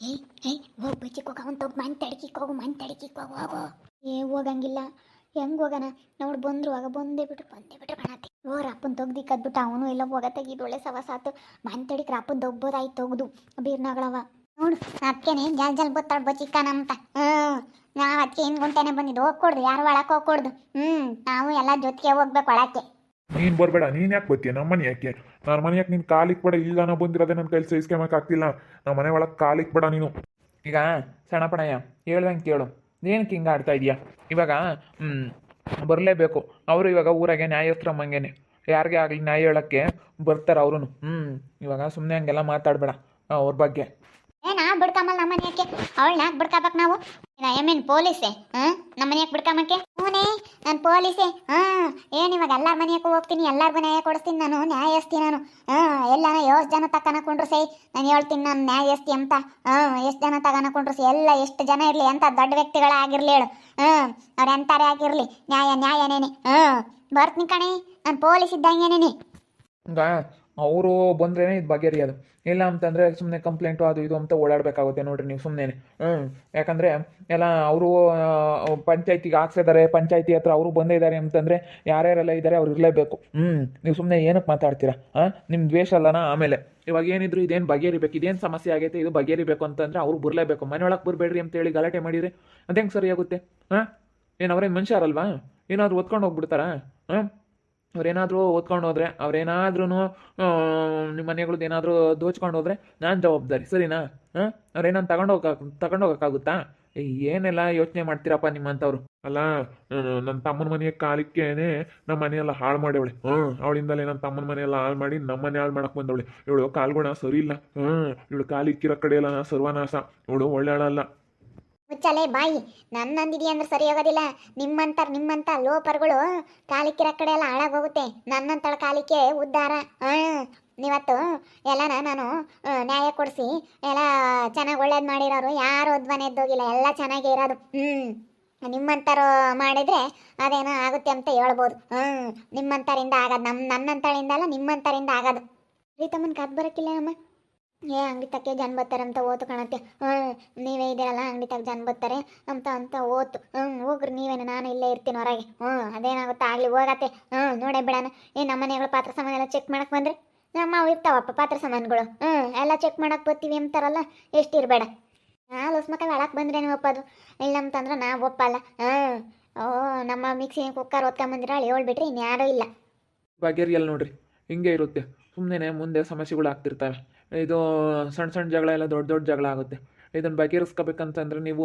ಏಯ್ ಏಯ್, ಹೋಗಿ ಬಚ್ಚಿಗೆ ಹೋಗ ಅಂತ ಮನ್ ತಡಿಕಿ ತಡ್ಕಿಕ್ ಹೋಗು ಮನ್ ತಡ್ಕಿಕ್ ಹೋಗು ಹೋಗು. ಏ, ಹೋಗಂಗಿಲ್ಲ. ಹೆಂಗ್ ಹೋಗನ ನೋಡ್ ಬಂದ್ರು, ಆಗ ಬಂದೇ ಬಿಟ್ರು ಬಂದೇ ಬಿಟ್ರು ಕಾಣತ್ತೆ ಓ ರಪ್ಪನ್ ತೊಗ್ದಿ ಕದ್ಬಿಟ್ಟು ಅವನು ಎಲ್ಲ ಹೋಗ ತೆಗಿದು ಒಳ್ಳೆ ಮನ್ ತಡಿಕ್ ರಪ್ಪನ್ ದೊಬ್ಬದಾಯ್ತು ತೊಗ್ದು, ಬೀರ್ನಾಗಳವ. ನೋಡು ಅದಕ್ಕೇನೆ ಜಲ್ ಜಲ್ ಬತ್ತಾಳ ಬಚ್ಚಿಕ್ಕನಂತ ಹ್ಞೂ ನಾವು ಅದಕ್ಕೆ ಏನು ಗುಂಟೆನೆ ಬಂದಿದ್ದು ಹೋಗ್ಕೊಡ್ದು ಯಾರು ಒಳಕ್ಕೆ ಹೋಗ್ಕೊಡ್ದು ಹ್ಞೂ ನಾವು ಎಲ್ಲ ಜೊತೆಗೆ ಹೋಗ್ಬೇಕು ಒಳಕ್ಕೆ. ನೀನ್ ಬರಬೇಡ, ನೀನ್ ಯಾಕೆ ಬರ್ತೀಯ ನಮ್ಮನೆ ಯಾಕೆ? ನನ್ನ ಮನೆ ಯಾಕೆ ನಿನ್ ಕಾಲಿಕ್ ಬೇಡ ಇಲ್ಲ ನಾ ಬಂದಿರೋದೇ ನನ್ನ ಕೈಲಿ ಸಹಿಸ್ಕೊಂಬಕ್ ಆಗ್ತಿಲ್ಲ. ನಮ್ಮ ಮನೆ ಒಳಗೆ ಕಾಲಿಕ್ ಬೇಡ ನೀನು. ಈಗ ಸಣ್ಣಪಣಯ್ಯ ಹೇಳ್ದಂಗೆ ಕೇಳು. ಏನಕ್ಕೆ ಹಿಂಗೆ ಆಡ್ತಾ ಇದೆಯಾ? ಇವಾಗ ಬರಲೇಬೇಕು. ಅವರು ಇವಾಗ ಊರಾಗೆ ನ್ಯಾಯಸ್ಥರಮ್ಮಂಗೇನೆ ಯಾರಿಗೆ ಆಗಲಿ ನ್ಯಾಯ ಹೇಳೋಕ್ಕೆ ಬರ್ತಾರೆ ಅವರು ಹ್ಞೂ ಇವಾಗ ಸುಮ್ಮನೆ ಹಂಗೆಲ್ಲ ಮಾತಾಡಬೇಡ ಅವ್ರ ಬಗ್ಗೆ ಏ ನಾ ಬಿಡ್ಕಮಲ್ಲ ನಮ್ಮ ಮನೆಯಕ್ಕೆ ಯಾಕೆ ಬಿಡ್ಕಬೇಕು ನಾವು? ಎಮ್ಮಿನ ಪೊಲೀಸೆ, ಹಾಂ? ನಮ್ಮ ಮನೆಯಕ್ಕೆ ಬಿಡ್ಕಮಕ್ಕೆ? ಹೂನೇ, ನಾನು ಪೊಲೀಸೆ, ಹಾಂ? ಏನು ಇವಾಗ ಎಲ್ಲರ ಮನೆಯಕ್ಕೂ ಹೋಗ್ತೀನಿ ಎಲ್ಲರಿಗೂ ನ್ಯಾಯ ಕೊಡಿಸ್ತೀನಿ ನಾನು? ನ್ಯಾಯ ಎಸ್ತೀನಿ ನಾನು, ಹಾಂ? ಎಲ್ಲಾನ ಎಷ್ಟು ಜನ ತಕ್ಕನ ಸೈ ನಾನು ಹೇಳ್ತೀನಿ ನಾನು ನ್ಯಾಯಸ್ತಿ ಅಂತ, ಹಾಂ? ಎಷ್ಟು ಜನ ತಗನ ಸೈ ಎಲ್ಲ ಎಷ್ಟು ಜನ ಇರಲಿ ಅಂತ ದೊಡ್ಡ ವ್ಯಕ್ತಿಗಳಾಗಿರ್ಲಿ ಹೇಳು, ಹಾಂ? ಅವ್ರು ಆಗಿರಲಿ, ನ್ಯಾಯ, ನ್ಯಾಯನೇನೆ, ಹಾಂ? ಬರ್ತೀನಿ ಕಣೆ, ನಾನು ಪೊಲೀಸ್ ಇದ್ದಂಗೆನೇನೆ. ಅವರು ಬಂದ್ರೇ ಇದು ಬಗೆಹರಿಯೋದು ಇಲ್ಲ ಅಂತಂದರೆ ಸುಮ್ಮನೆ ಕಂಪ್ಲೇಂಟು ಅದು ಇದು ಅಂತ ಓಡಾಡಬೇಕಾಗುತ್ತೆ ನೋಡಿರಿ ನೀವು ಸುಮ್ಮನೆ ಹ್ಞೂ ಯಾಕಂದರೆ ಎಲ್ಲ ಅವರು ಪಂಚಾಯತಿಗೆ ಹಾಕ್ಸಿದ್ದಾರೆ ಪಂಚಾಯತಿ ಹತ್ರ ಅವರು ಬಂದಿದ್ದಾರೆ ಅಂತಂದರೆ ಯಾರ್ಯಾರೆಲ್ಲ ಇದ್ದಾರೆ ಅವ್ರು ಇರಲೇಬೇಕು. ಹ್ಞೂ ನೀವು ಸುಮ್ಮನೆ ಏನಕ್ಕೆ ಮಾತಾಡ್ತೀರಾ? ಹಾಂ ನಿಮ್ಮ ದ್ವೇಷ ಅಲ್ಲನಾ ಆಮೇಲೆ. ಇವಾಗ ಏನಿದ್ರು ಇದೇನು ಬಗೆಹರಿಬೇಕು, ಇದೇನು ಸಮಸ್ಯೆ ಆಗೈತೆ, ಇದು ಬಗೆಹರಿಬೇಕು ಅಂತಂದರೆ ಅವ್ರು ಬರಲೇಬೇಕು. ಮನೆಯೊಳಗೆ ಬರಬೇಡ್ರಿ ಅಂತೇಳಿ ಗಲಾಟೆ ಮಾಡಿರಿ ಹೆಂಗೆ ಸರಿಯಾಗುತ್ತೆ ಹಾಂ ಏನು ಅವ್ರೇನು ಮನುಷ್ಯರಲ್ವಾ ಏನಾದರೂ ಒತ್ಕೊಂಡು ಹೋಗ್ಬಿಡ್ತಾರಾ? ಹಾಂ ಅವ್ರೇನಾದರೂ ಓದ್ಕೊಂಡು ಹೋದ್ರೆ ಅವ್ರೇನಾದ್ರೂ ನಿಮ್ಮ ಮನೆಗಳದ್ದು ಏನಾದರೂ ದೋಚ್ಕೊಂಡು ಹೋದ್ರೆ ನಾನು ಜವಾಬ್ದಾರಿ, ಸರಿನಾ? ಹಾಂ? ಅವ್ರೇನಾದ್ರು ತಗೊಂಡೋಗ ತಗೊಂಡೋಗಕ್ಕಾಗುತ್ತಾ ಏನೆಲ್ಲ ಯೋಚನೆ ಮಾಡ್ತೀರಪ್ಪ ನಿಮ್ಮಂಥವ್ರು ಅಲ್ಲ ನನ್ನ ತಮ್ಮನ ಮನೆಯ ಕಾಲಿಕ್ಕೇನೆ ನಮ್ಮ ಮನೆಯೆಲ್ಲ ಹಾಳು ಮಾಡವಳೆ ಹ್ಞೂ ಅವಳಿಂದಲೇ ನನ್ನ ತಮ್ಮನ ಮನೆಯೆಲ್ಲ ಹಾಳು ಮಾಡಿ ನಮ್ಮ ಮನೆ ಹಾಳು ಮಾಡಕ್ಕೆ ಬಂದವಳೆ. ಇವಳು ಕಾಲ್ಗುಣ ಸರಿ ಇಲ್ಲ. ಹ್ಞೂ ಇವಳು ಕಾಲಿಕ್ಕಿರೋ ಕಡೆ ಎಲ್ಲ ಸರ್ವನಾಶ. ಇವಳು ಒಳ್ಳೆಯಳಲ್ಲ ಮುಚ್ಚಲೆ ಬಾಯಿ ನನ್ನಂದಿದಿ ಅಂದ್ರೆ ಸರಿ ಹೋಗೋದಿಲ್ಲ ನಿಮ್ಮಂತ ನಿಮ್ಮಂತ ಲೋಪರ್ಗಳು ಕಾಲಿಕ್ಕಿರ ಕಡೆ ಎಲ್ಲ ಹಾಳಾಗೋಗುತ್ತೆ. ನನ್ನಂತಳ ಕಾಲಿಕೆ ಉದ್ಧಾರ ನೀವತ್ತು ಎಲ್ಲನ ನಾನು ನ್ಯಾಯ ಕೊಡಿಸಿ, ಎಲ್ಲ ಚೆನ್ನಾಗಿ ಒಳ್ಳೇದು ಮಾಡಿರೋರು ಯಾರು ಒದ್ವನೆ ಎದ್ದೋಗಿಲ್ಲ, ಎಲ್ಲ ಚೆನ್ನಾಗೇ ಇರೋದು. ಹ್ಞೂ ನಿಮ್ಮಂಥರು ಮಾಡಿದ್ರೆ ಅದೇನೋ ಆಗುತ್ತೆ ಅಂತ ಹೇಳ್ಬೋದು. ಹ್ಞೂ ನಿಮ್ಮಂಥರಿಂದ ಆಗೋದು ನಮ್ಮ ನನ್ನಂತಳಿಂದ ಅಲ್ಲ ನಿಮ್ಮಂಥರಿಂದ ಆಗೋದು. ಪ್ರೀತಮ್ಮನ ಕದ್ ಬರೋಕ್ಕಿಲ್ಲ ಅಮ್ಮ. ಏ ಅಂಗಡಿ ತಕ್ಕೆ ಜನ ಬರ್ತಾರೆ ಅಂತ ಓತು ಕಾಣತ್ತೆ. ನೀವೇ ಇದ್ದೀರಲ್ಲ ಅಂಗಡಿ ತಕ್ಕ ಜನ ಬರ್ತಾರೆ ಅಂತ ಅಂತ ಓತು. ಹ್ಞೂ ಹೋಗ್ರಿ, ನೀವೇನು, ನಾನು ಇಲ್ಲೇ ಇರ್ತೀನಿ ಹೊರಗೆ. ಹ್ಞೂ ಅದೇನಾಗುತ್ತೆ, ಆಗಲಿ, ಹೋಗತ್ತೆ. ಹ್ಞೂ ನೋಡೇ ಬಿಡೋಣ ಏ, ನಮ್ಮ ಮನೆಗಳ ಪಾತ್ರ ಸಾಮಾನು ಎಲ್ಲ ಚೆಕ್ ಮಾಡಕ್ಕೆ ಬಂದ್ರೆ ನಮ್ಮ ಇರ್ತಾವಪ್ಪ ಪಾತ್ರ ಸಾಮಾನುಗಳು. ಹ್ಞೂ ಎಲ್ಲ ಚೆಕ್ ಮಾಡಕ್ಕೆ ಬರ್ತೀವಿ ಅಂತಾರಲ್ಲ, ಎಷ್ಟು ಇರಬೇಡ. ನಾ ಲೋಸ್ಮಕ್ಕ ಒಳಕ್ಕೆ ಬಂದ್ರೇನು ಒಪ್ಪೋದು ಇಲ್ಲ ಅಂತಂದ್ರೆ ನಾ ಒಪ್ಪಲ್ಲ. ಹ್ಞೂ ಓ, ನಮ್ಮ ಮಿಕ್ಸಿ ಕುಕ್ಕರ್ ಓದ್ಕೊಂಬಂದಿರ ಹೇಳ್ಬಿಟ್ರಿ ಇನ್ಯಾರೂ ಇಲ್ಲ. ಬಗೆಹರಿಯಲ್ಲ ನೋಡ್ರಿ, ಹಿಂಗೆ ಇರುತ್ತೆ. ಸುಮ್ಮನೆ ಮುಂದೆ ಸಮಸ್ಯೆಗಳು ಆಗ್ತಿರ್ತವೆ. ಇದು ಸಣ್ಣ ಸಣ್ಣ ಜಗಳ ಎಲ್ಲ ದೊಡ್ಡ ದೊಡ್ಡ ಜಗಳ ಆಗುತ್ತೆ. ಇದನ್ನು ಬಗೆಹರಿಸ್ಕೋಬೇಕಂತಂದ್ರೆ ನೀವು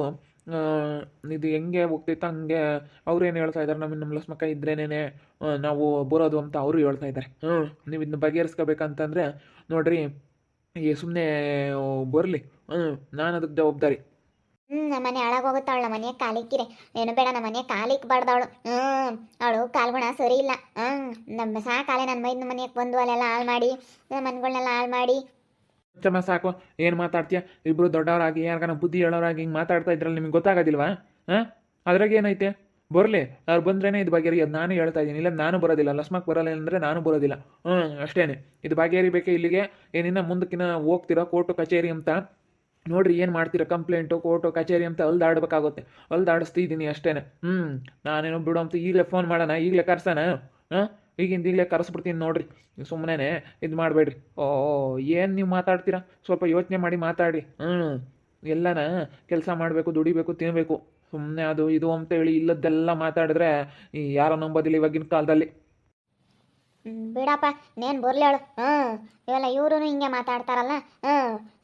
ಇದು ಹೆಂಗೆ ಹೋಗ್ತಿತ್ತು ಹಂಗೆ ಅವ್ರು ಏನು ಹೇಳ್ತಾ ಇದ್ದಾರೆ ನಮ್ಮ ನಮ್ಮ ಲಸ್ಮಕ್ಕ ಇದ್ರೇನೆ ನಾವು ಬರೋದು ಅಂತ ಅವರು ಹೇಳ್ತಾ ಇದ್ದಾರೆ ಹ್ಞೂ ನೀವು ಇದನ್ನ ಬಗೆಹರಿಸ್ಕೋಬೇಕಂತಂದ್ರೆ ನೋಡ್ರಿ ಈ ಸುಮ್ಮನೆ ಬರಲಿ. ಹ್ಞೂ ನಾನು ಅದಕ್ಕೆ ಜವಾಬ್ದಾರಿ. ಹ್ಞೂ ನಮ್ಮ ಮನೆ ಹಾಳಾಗೋಗುತ್ತಾವಳು ನಮ್ಮ ಮನೆ ಕಾಲಿಕ್ಕಿರೆ ಏನು ಬೇಡ ನಮ್ಮ ಮನೆ ಕಾಲಿಕ್ ಬಾರ್ದವಳು ಹ್ಞೂ ಅವಳು ಕಾಲ್ಗುಣ ಸರಿ ಇಲ್ಲ ಹ್ಞೂ ನಮ್ಮ ಸಾಕಾಲೆ ನನ್ನ ಮೈದ ಮನೆಗೆ ಬಂದು ಅಲ್ಲೆಲ್ಲ ಹಾಳು ಮಾಡಿ ಮನೆಗಳನ್ನೆಲ್ಲ ಹಾಳು ಮಾಡಿ. ಚಮ ಸಾಕು. ಏನು ಮಾತಾಡ್ತೀಯ? ಇಬ್ಬರು ದೊಡ್ಡವರಾಗಿ ಯಾರಿಗಾನ ಬುದ್ಧಿ ಹೇಳೋರಾಗಿ ಹಿಂಗೆ ಮಾತಾಡ್ತಾ ಇದ್ರಲ್ಲಿ ನಿಮ್ಗೆ ಗೊತ್ತಾಗೋದಿಲ್ವಾ? ಹಾಂ? ಅದ್ರಾಗ ಏನೈತೆ? ಬರಲಿ, ಅವ್ರು ಬಂದ್ರೇನೆ ಇದು ಬಗೆಹರಿಯೋದು ನಾನು ಹೇಳ್ತಾ ಇದ್ದೀನಿ. ಇಲ್ಲ ನಾನು ಬರೋದಿಲ್ಲ. ಲಸ್ಮಕ್ ಬರಲ್ಲ ಅಂದರೆ ನಾನು ಬರೋದಿಲ್ಲ. ಹ್ಞೂ ಅಷ್ಟೇ ಇದು ಬಗೆಹರಿಬೇಕೆ ಇಲ್ಲಿಗೆ. ಏನಿನ್ನ ಮುಂದಕ್ಕಿನ ಹೋಗ್ತೀರಾ ಕೋರ್ಟು ಕಚೇರಿ ಅಂತ? ನೋಡ್ರಿ ಏನು ಮಾಡ್ತೀರಾ? ಕಂಪ್ಲೇಂಟು, ಕೋರ್ಟು, ಕಚೇರಿ ಅಂತ ಅಲ್ದಾಡ್ಬೇಕಾಗುತ್ತೆ. ಅಲ್ದಾಡಿಸ್ತಿದ್ದೀನಿ ಅಷ್ಟೇನೆ. ಹ್ಞೂ ನಾನೇನೋ ಬಿಡು ಅಂತ ಈಗಲೇ ಫೋನ್ ಮಾಡೋಣ. ಈಗಲೇ ಕರ್ಸೋಣ. ಹಾಂ? ಈಗಿಂದ ಈಗಲೇ ಕರೆಸ್ಬಿಡ್ತೀನಿ ನೋಡ್ರಿ. ಸುಮ್ಮನೆ ಇದು ಮಾಡಬೇಡ್ರಿ. ಓ, ಏನು ನೀವು ಮಾತಾಡ್ತೀರಾ? ಸ್ವಲ್ಪ ಯೋಚನೆ ಮಾಡಿ ಮಾತಾಡಿ ಹ್ಞೂ ಎಲ್ಲನ ಕೆಲಸ ಮಾಡಬೇಕು, ದುಡಿಬೇಕು ತಿನ್ನಬೇಕು ಸುಮ್ಮನೆ ಅದು, ಇದು ಅಂತ ಹೇಳಿ ಇಲ್ಲದ್ದೆಲ್ಲ ಮಾತಾಡಿದ್ರೆ ಈ ಯಾರೋ ನಂಬೋದಿಲ್ಲ ಇವಾಗಿನ ಕಾಲದಲ್ಲಿ. ಬಿಡಪ್ಪ, ನೇನು ಬರ್ಲೇಳು ಹ್ಞೂ ಇವೆಲ್ಲ ಇವರು ಹಿಂಗೆ ಮಾತಾಡ್ತಾರಲ್ಲ. ಹ್ಞೂ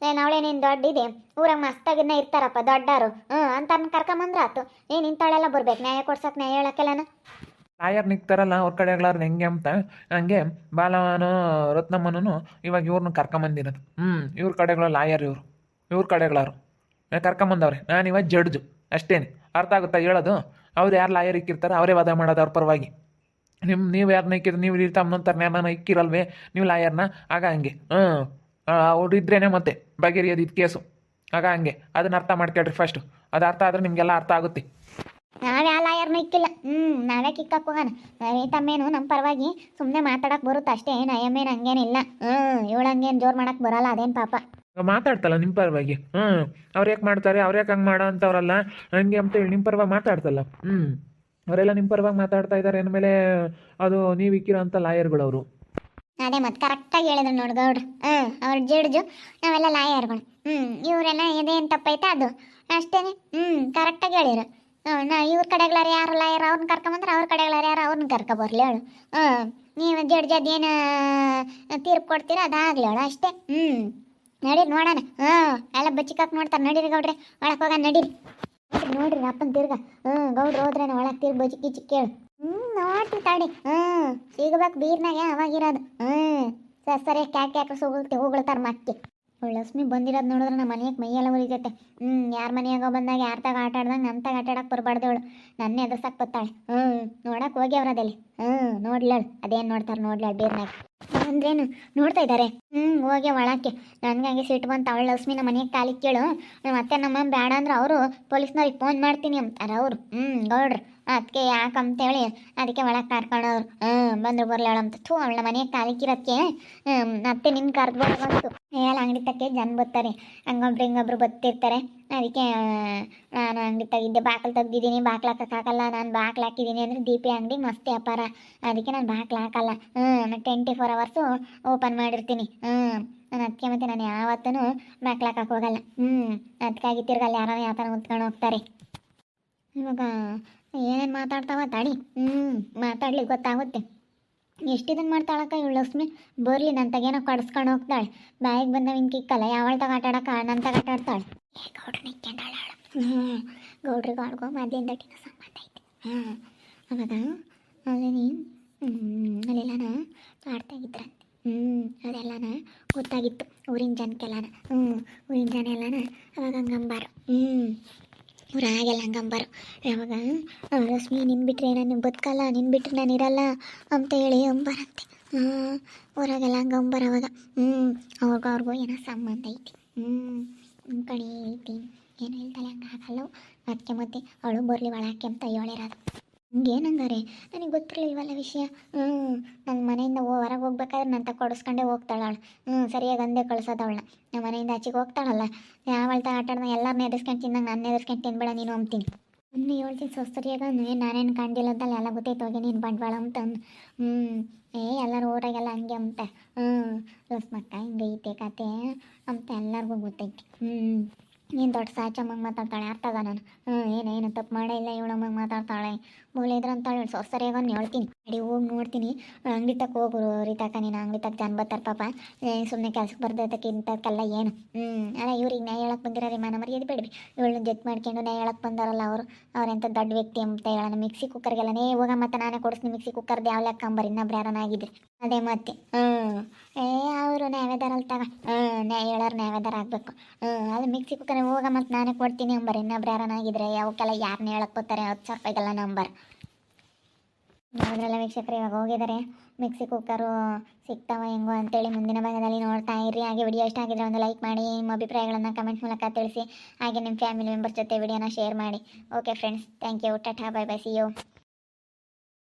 ಏನು ಅವಳೇನೇನು ದೊಡ್ಡಿದೆ? ಊರಾಗ ಮಸ್ತಾಗಿನ್ನ ಇರ್ತಾರಪ್ಪ ದೊಡ್ಡರು ಹ್ಞೂ ಅಂತ ಕರ್ಕೊಂಬಂದ್ರೆ ಆತು. ನೀನು ಇಂಥವಳೆಲ್ಲ ಬರ್ಬೇಕು, ನ್ಯಾಯ ಕೊಡ್ಸಕ್ಕೆ ನ್ಯಾಯ ಹೇಳಕ್ಕೆಲ್ಲನ? ಲಾಯರ್ ನಿಕ್ತಾರಲ್ಲ ಅವ್ರ ಕಡೆಗಳಾರ್ದು ಹೆಂಗೆ ಅಂತ, ಹಂಗೆ ಬಾಲವನು ರತ್ನಮ್ಮನೂ ಇವಾಗ ಇವ್ರನ್ನ ಕರ್ಕೊಂಬಂದಿರೋದು. ಹ್ಞೂ ಇವ್ರ ಕಡೆಗಳು ಲಾಯರ್ ಇವರು. ಇವ್ರ ಕಡೆಗಳಾರು. ಕರ್ಕೊಂಬಂದವ್ರೆ. ನಾನು ಇವಾಗ ಜಡ್ಜು, ಅಷ್ಟೇನೆ. ಅರ್ಥ ಆಗುತ್ತಾ ಹೇಳೋದು? ಅವ್ರು ಯಾರು ಲಾಯರ್ ಇಕ್ಕಿರ್ತಾರೆ ಅವರೇ ವಾದ ಮಾಡೋದು ಅವ್ರ ಪರವಾಗಿ. ನಿಮ್ಮ ನೀವು ಯಾರನ್ನ ಇಕ್ಕಿದ್ರೆ ನೀವು ಇರ್ತಾ ಅನ್ನೋಂತಾರೆ ಯಾರನ್ನ ಇಕ್ಕಿರಲ್ವೇ? ನೀವು ಲಾಯರ್ನ? ಆಗ ಹಂಗೆ. ಹ್ಞೂ ಅವ್ರು ಇದ್ರೇನೆ ಮತ್ತೆ ಬಗೆರಿಯೋದು ಇದು ಕೇಸು. ಆಗ ಹಂಗೆ. ಅದನ್ನ ಅರ್ಥ ಮಾಡ್ಕೊಳ್ರಿ ಫಸ್ಟು ಅದು ಅರ್ಥ ಆದರೆ ನಿಮಗೆಲ್ಲ ಅರ್ಥ ಆಗುತ್ತೆ. ನಾವೇ ಆ ಲಾಯರ್ನ ಇಕ್ಕಿಲ್ಲ. ಹ್ಞೂ ನಾವೇ ಕಿಕ್ಕಕ್ಕೆ ಹೋಗೋಣ ನಾವೇ ತಮ್ಮೇನು ನಮ್ಮ ಪರವಾಗಿ ಸುಮ್ಮನೆ ಮಾತಾಡಕ್ಕೆ ಬರುತ್ತೆ ಅಷ್ಟೇ. ನಯಮೇನು ಹಂಗೇನಿಲ್ಲ ಹ್ಞೂ ಇವಳು ಹಂಗೇನು ಜೋರು ಮಾಡಕ್ಕೆ ಬರಲ್ಲ ಅದೇನು ಪಾಪ. ಮಾತಾಡ್ತಲ್ಲ ನಿಮ್ಮ ಪರವಾಗಿ. ಹ್ಞೂ ಅವ್ರು ಯಾಕೆ ಮಾಡ್ತಾರೆ ಅವ್ರು ಯಾಕೆ ಹಂಗೆ ಮಾಡೋ ಅಂತವ್ರಲ್ಲ. ಹಂಗೆ ಅಂತೇಳಿ ನಿಮ್ಮ ಪರವಾಗಿ ಮಾತಾಡ್ತಲ್ಲ. ಹ್ಞೂ ಅವರೆಲ್ಲ ನಿಮ್ಮ ಪರವಾಗಿ ಮಾತಾಡ್ತಾ ಇದ್ದಾರೆ ಅಂದಮೇಲೆ ಅದು ನೀವು ಇಕ್ಕಿರೋ ಅಂತ ಲಾಯರ್ಗಳು ಅವರು. ಅದೇ ಮತ್ತೆ ಕರೆಕ್ಟಾಗಿ ಹೇಳಿದ್ರು ನೋಡಿ ಗೌಡ್ರು. ಹ್ಞೂ ಅವ್ರ ಜಡ್ಜು. ನಾವೆಲ್ಲ ಲಾಯರ್ಗಳು. ಹ್ಞೂ ಇವರೆಲ್ಲ ಇದೇನು ತಪ್ಪೈತೆ ಅದು. ಅಷ್ಟೇನೆ. ಹ್ಞೂ ಕರೆಕ್ಟಾಗಿ ಹೇಳಿರು ನಾ ಇವ್ರ ಕಡೆಗಳಾರ ಯಾರು ಲಾಯರ್ ಅವ್ರನ್ನ ಕರ್ಕೊಂಬಂದ್ರೆ ಅವ್ರ ಕಡೆಗಳಾರ ಯಾರು ಅವ್ರನ್ನ ಕರ್ಕೊಬರ್ಲಿ ಹೇಳು. ಹ್ಞೂ ನೀವು ಜಡ್ಜದ್ದು ಏನು ತೀರ್ಪು ಕೊಡ್ತೀರ ಅದಾಗಲಿ ಅವಳು ಅಷ್ಟೇ. ಹ್ಞೂ ನಡೀರಿ ನೋಡೋಣ. ಹ್ಞೂ ಎಲ್ಲ ಬಚ್ಚಿಕಾಕ್ ನೋಡ್ತಾರೆ. ನಡೀರಿ ಗೌಡ್ರೆ ಒಳಗೆ ಹೋಗ ನಡೀರಿ. ನೋಡ್ರಿ, ಅಪ್ಪನ ತಿರ್ಗ. ಹ್ಞೂ ಗೌಡ್ರು ಹೋದ್ರೆ ಒಳಗೆ ತಿರ್ಗಿ ಬಚ್ಚಿ ಕಿಚ್ಚಿ ಕೇಳು. ಹ್ಞೂ ನೋಡ್ತೀವಿ ತಾಡಿ ಹ್ಞೂ ಸಿಗ್ಬೇಕು ಬೀರ್ನಾಗೆ ಅವಾಗಿರೋದು. ಹ್ಞೂ ಸರಿ ಸರಿ ಕ್ಯಾಕ್ ಕ್ಯಾಕ್ ಹೋಗ್ತಿ ಹೋಗ್ಳ್ತಾರ ಮತ್ತೆ ಲಕ್ಷ್ಮಿ ಬಂದಿರೋದು ನೋಡಿದ್ರೆ ನಮ್ಮ ಮನೆಗೆ ಮೈಯೆಲ್ಲ ಉರಿತೈತೆ. ಹ್ಞೂ ಯಾರ ಮನೆಯಾಗ ಬಂದಾಗ ಯಾರ ತಾಗ ಆಟ ಆಡ್ದಂಗೆ ನಮ್ಮ ತಗ ಆಟ ಆಡಕ್ಕೆ ಬರಬಾರ್ದು ಅವಳು. ನನ್ನ ಎದುರ್ಸಕ್ಕೆ ಬತ್ತಾಳೆ. ಹ್ಞೂ ನೋಡಕ್ಕೆ ಹೋಗಿ ಅವ್ರದಲ್ಲಿ ಹ್ಞೂ ನೋಡ್ಲಾಳು. ಅದೇನು ನೋಡ್ತಾರೆ ನೋಡ್ಲಾಳು ಬೀರ್ನಾಗ. ಅಂದ್ರೇನು ನೋಡ್ತಾ ಇದ್ದಾರೆ. ಹ್ಮ್, ಹೋಗಿ ಒಳಕ್ಕೆ. ನನಗೆ ಸಿಟ್ಟು ಬಂತು ಅವಳು ಲಕ್ಷ್ಮಿ ನಮ್ಮ ಮನೆಗೆ ತಾಲಿ ಕೇಳು. ಮತ್ತೆ ನಮ್ಮ ಬೇಡ ಅಂದ್ರೆ ಅವರು ಪೊಲೀಸ್ನವ್ರಿಗೆ ಫೋನ್ ಮಾಡ್ತೀನಿ ಅಂತಾರೆ ಅವರು. ಹ್ಮ್, ಗೌಡ್ರು ಅದಕ್ಕೆ ಯಾಕಂತೇಳಿ ಅದಕ್ಕೆ ಒಳಗೆ ಕರ್ಕೊಂಡವ್ರು ಹ್ಮ್, ಬಂದ್ರು ಬರ್ಲಾಳ ಅಂತ ಥೂ, ಅವಳ ಮನೆಗೆ ಹ್ಮ್ ಮತ್ತೆ ನಿನ್ ಕರ್ದ್ಬೋದು ಬಂತು. ಹೇಳ ಅಂಗಡಿ ತಕ್ಕೆ ಜನ ಬರ್ತಾರೆ. ಹಂಗೊಬ್ರು ಹಿಂಗೊಬ್ರು ಬತ್ತಿರ್ತಾರೆ ಅದಕ್ಕೆ ನಾನು ಅಂಗಡಿ ತೆಗಿದ್ದೆ ಬಾಕಲು ತೆಗ್ದಿದ್ದೀನಿ, ಬಾಕ್ಲು ಹಾಕಕ್ಕಾಗಲ್ಲ ನಾನು ಬಾಕ್ಲು ಹಾಕಿದ್ದೀನಿ ಅಂದರೆ ದೀಪಿ ಅಂಗಡಿ ಮಸ್ತ್ ವ್ಯಾಪಾರ. ಅದಕ್ಕೆ ನಾನು ಬಾಕ್ಲು ಹಾಕಲ್ಲ. ಹ್ಞೂ ಟೆಂಟಿ ಫೋರ್ ಅವರ್ಸು ಓಪನ್ ಮಾಡಿರ್ತೀನಿ. ಹ್ಞೂ ನಾನು ಅದಕ್ಕೆ ಮತ್ತೆ ನಾನು ಯಾವತ್ತೂ ಬಾಕ್ಲು ಹಾಕಕ್ಕೆ ಹೋಗಲ್ಲ. ಹ್ಞೂ ಅದಕ್ಕಾಗಿ ತಿರ್ಗಲ್ಲ ಯಾರೋ ಥರ ಉತ್ಕೊಂಡು ಹೋಗ್ತಾರೆ. ಇವಾಗ ಏನೇನು ಮಾತಾಡ್ತಾವ ತಾಡಿ ಹ್ಞೂ ಮಾತಾಡ್ಲಿಕ್ಕೆ ಗೊತ್ತಾಗುತ್ತೆ. ಎಷ್ಟಿದನ್ ಮಾಡ್ತಾಳಕ್ಕ ಇವಳು ಲಕ್ಷ್ಮಿ? ಬರ್ಲಿ ನನ್ನ ತಗೇನೋ ಕಡ್ಸ್ಕೊಂಡು ಹೋಗ್ತಾಳೆ. ಬಾಯಿಗೆ ಬಂದ ವಿನ್ ಕಿಕ್ಕಲ್ಲ, ಯಾವಳ ತಗ ಆಟ ಆಡಕ್ಕ ನನ್ನ ತಗ ಆಟ ಗೌಡ್ರು ನಿಕ್ಕೊಂಡಾಳ ಹ್ಞೂ ಗೌಡ್ರಿಗೆ ಆಡ್ಕೊ ಮದ್ಲಿಂದ ಸಂಬಂಧ ಐತೆ. ಹಾಂ ಅವಾಗ ಅಲ್ಲೆಲ್ಲನ ಆಡ್ತಾ ಇದ್ರಂತೆ ಹ್ಞೂ ಅದೆಲ್ಲನ ಗೊತ್ತಾಗಿತ್ತು ಊರಿನ ಜನಕ್ಕೆಲ್ಲನ. ಹ್ಞೂ ಊರಿನ ಜನ ಎಲ್ಲನ ಅವಾಗ ಹಂಗಂಬಾರು. ಹ್ಞೂ ಊರಾಗೆಲ್ಲ ಹಂಗಂಬಾರು. ಯಾವಾಗ? ನಿನ್ನ ಬಿಟ್ಟರೆ ನಾನು ಬದುಕಲ್ಲ ನಿನ್ನ ಬಿಟ್ಟರೆ ನಾನು ಇರಲ್ಲ ಅಂತ ಹೇಳಿ ಅಂಬಾರಂತೆ ಹಾಂ, ಊರಾಗೆಲ್ಲ ಹಂಗಂಬಾರ ಅವಾಗ. ಹ್ಞೂ ಅವಾಗ ಅವ್ರಿಗೂ ಏನೋ ಸಂಬಂಧ ಐತಿ. ಹ್ಞೂ ಕಣಿ, ಐತಿ. ಏನು ಹೇಳ್ತಾಳೆ ಹಂಗೆ ಆಗಲ್ಲ ಅದಕ್ಕೆ ಮತ್ತೆ ಅವಳು ಬರಲಿ ಒಳಕ್ಕೆ ಅಂತ ಹೇಳಿರೋದು ಹಂಗೇನಂಗಾರೆ? ನನಗೆ ಗೊತ್ತಿರಲಿಲ್ವಲ್ಲ ವಿಷಯ. ಹ್ಞೂ ನನ್ನ ಮನೆಯಿಂದ ಹೊರಗೆ ಹೋಗ್ಬೇಕಾದ್ರೆ ನನ್ನ ಕೊಡಿಸ್ಕೊಂಡೇ ಹೋಗ್ತಾಳೆ ಅವಳು ಹ್ಞೂ ಸರಿಯಾಗಿ ಅಂದೇ ಕಳ್ಸೋದು ನಮ್ಮ ಮನೆಯಿಂದ ಆಚೆಗೆ ಹೋಗ್ತಾಳಲ್ಲ. ಯಾವಳ್ತ ಆಟಾಡ್ದ ಎಲ್ಲರನ್ನ ಎದುರ್ಸ್ಕೊಂಡು ತಿಂದಂಗೆ ನನ್ನ ಎದುರ್ಸ್ಕೊಂಡು ತಿನ್ಬೇಡ ನೀನು ಅಂತೀನಿ ಇನ್ನು ಹೇಳ್ತೀನಿ ಸೊಸ್ತರಿಯಾಗ ನಾನೇನು ಕಂಡಿಲ್ಲ ಅಂತಲ್ಲ, ಎಲ್ಲ ಗೊತ್ತೈತೆ ಹೋಗಿ, ನೀನು ಬಂಡವಾಳ ಅಂತ ಹ್ಞೂ ಏ, ಎಲ್ಲರೂ ಊರಾಗೆಲ್ಲ ಹಂಗೆ ಅಂತ ಹ್ಞೂ ಲಸ್ಮಕ್ಕ ಹಿಂಗೈತೆ ಕತೆ ಅಂತ ಎಲ್ಲರಿಗೂ ಗೊತ್ತೈತಿ. ಹ್ಞೂ ನೀನು ದೊಡ್ಡ ಸಾಚಮ್ಮಂಗೆ ಮಾತಾಡ್ತಾಳೆ ಆಗ ನಾನು. ಹ್ಞೂ ಏನೇನು ತಪ್ಪು ಮಾಡೇ ಇಲ್ಲ ಇವಳಮ್ಮಂಗೆ ಮಾತಾಡ್ತಾಳೆ. ಮೂಲಿದ್ರ ಅಂತಾಳೆ ಸೊಸ್ತರಿಯಾಗ ಹೇಳ್ತೀನಿ. ಅಡಿ ಹೋಗಿ ನೋಡ್ತೀನಿ. ಅಂಗಡಿ ತಕ್ಕ ಹೋಗು ರೀತಾಕ, ನೀನು ಅಂಗಡಿ ತಕ್ಕ ಜನ ಬರ್ತಾರೆ ಪಾಪ. ಸುಮ್ಮನೆ ಕೆಲ್ಸಕ್ಕೆ ಬರ್ದಕ್ಕೆ ಇಂಥಕ್ಕೆಲ್ಲ ಏನು? ಹ್ಞೂ ಅಲ್ಲ, ಇವ್ರಿಗೆ ನ್ಯಾಯ ಹೇಳಕ್ಕೆ ಬಂದಿರೋ ಮನ ಇದು ಬೇಡ್ರಿ ಇವಳನ್ನ ಜಜ್ ಮಾಡ್ಕೊಂಡು ನ್ಯಾಯ ಹೇಳಕ್ಕೆ ಬಂದಾರಲ್ಲ ಅವರು. ಅವ್ರೆಂಥ ದೊಡ್ಡ ವ್ಯಕ್ತಿ ಅಂತ ಹೇಳೋಣ. ಮಿಕ್ಸಿ ಕುಕ್ಕರ್ಗೆಲ್ಲ ನೇ ಹೋಗ ಮತ್ತೆ ನಾನೇ ಕೊಡಿಸ್ತೀನಿ ಮಿಕ್ಸಿ ಕುಕ್ಕರ್ದು ಯಾವ ಲೆಕ್ಕಂಬರಿ ಇನ್ನೊಬ್ರು ಯಾರನ್ನ ಆಗಿದ್ರೆ. ಅದೇ ಮತ್ತೆ. ಹ್ಞೂ ಏ, ಅವರು ನೈವೇದ್ಯ ತಗ. ನ್ಯಾಯ ಹೇಳೋರು ನ್ಯಾಯದಾರ ಆಗಬೇಕು. ಅದು ಮಿಕ್ಸಿ ಕುಕ್ಕರ್ ಹೋಗ ಮತ್ತೆ ನಾನೇ ಕೊಡ್ತೀನಿ ಅಂಬರ್. ಇನ್ನೊಬ್ರು ಯಾರನ್ನಾಗಿದ್ರೆ ಅವಕ್ಕೆಲ್ಲ ಯಾರನ್ನ ಹೇಳಕ್ಕೆ ಬರ್ತಾರೆ ಹತ್ತು ಸಾವಿರ ರೂಪಾಯಿಗೆಲ್ಲ ನಂಬರ್ ನೋಡಿದ್ರಲ್ಲ ವೀಕ್ಷಕರು, ಇವಾಗ ಹೋಗಿದ್ದಾರೆ ಮಿಕ್ಸಿ ಕುಕ್ಕರು ಸಿಗ್ತಾವ ಹೆಂಗೋ ಅಂತೇಳಿ ಮುಂದಿನ ಭಾಗದಲ್ಲಿ ನೋಡ್ತಾ ಇರಿ ಹಾಗೆ ವಿಡಿಯೋ ಇಷ್ಟ ಆಗಿದ್ರೆ ಒಂದು ಲೈಕ್ ಮಾಡಿ, ನಿಮ್ಮ ಅಭಿಪ್ರಾಯಗಳನ್ನು ಕಮೆಂಟ್ ಮೂಲಕ ತಿಳಿಸಿ. ಹಾಗೆ ನಿಮ್ಮ ಫ್ಯಾಮಿಲಿ ಮೆಂಬರ್ಸ್ ಜೊತೆ ವಿಡಿಯೋನ ಶೇರ್ ಮಾಡಿ. Okay friends thank you tata bye bye see you